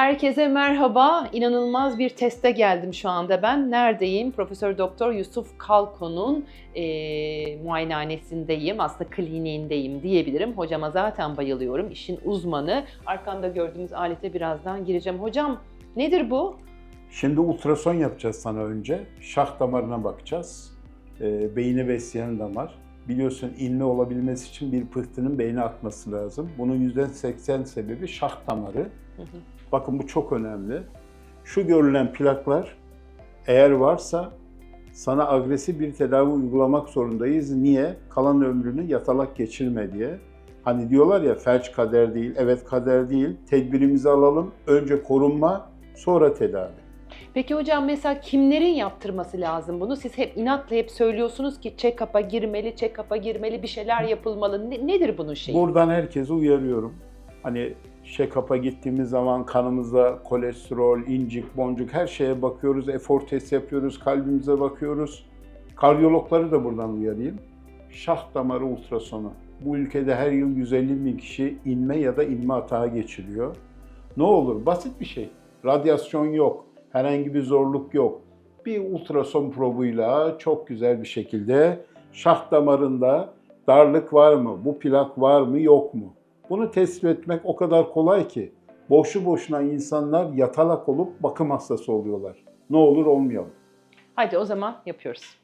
Herkese merhaba. İnanılmaz bir teste geldim şu anda ben. Neredeyim? Profesör Doktor Yusuf Kalko'nun e, muayenehanesindeyim. Aslında kliniğindeyim diyebilirim. Hocama zaten bayılıyorum. İşin uzmanı. Arkamda gördüğümüz alete birazdan gireceğim. Hocam nedir bu? Şimdi ultrason yapacağız sana önce. Şah damarına bakacağız. Ee, beyni besleyen damar. Biliyorsun inme olabilmesi için bir pıhtının beyne atması lazım. Bunun %80 sebebi şah damarı. Hı hı. Bakın bu çok önemli. Şu görülen plaklar eğer varsa sana agresif bir tedavi uygulamak zorundayız. Niye? Kalan ömrünü yatalak geçirme diye. Hani diyorlar ya felç kader değil. Evet kader değil. Tedbirimizi alalım. Önce korunma, sonra tedavi. Peki hocam mesela kimlerin yaptırması lazım bunu? Siz hep inatla hep söylüyorsunuz ki check-up'a girmeli, check-up'a girmeli, bir şeyler yapılmalı. Ne- nedir bunun şeyi? Buradan herkese uyarıyorum. Hani check-up'a gittiğimiz zaman kanımızda kolesterol, incik, boncuk her şeye bakıyoruz. Efor test yapıyoruz, kalbimize bakıyoruz. Kardiyologları da buradan uyarayım. Şah damarı ultrasonu. Bu ülkede her yıl 150 bin kişi inme ya da inme atağı geçiriyor. Ne olur basit bir şey. Radyasyon yok, herhangi bir zorluk yok. Bir ultrason probuyla çok güzel bir şekilde şah damarında darlık var mı, bu plak var mı, yok mu? Bunu tespit etmek o kadar kolay ki boşu boşuna insanlar yatalak olup bakım hastası oluyorlar. Ne olur olmayalım. Hadi o zaman yapıyoruz.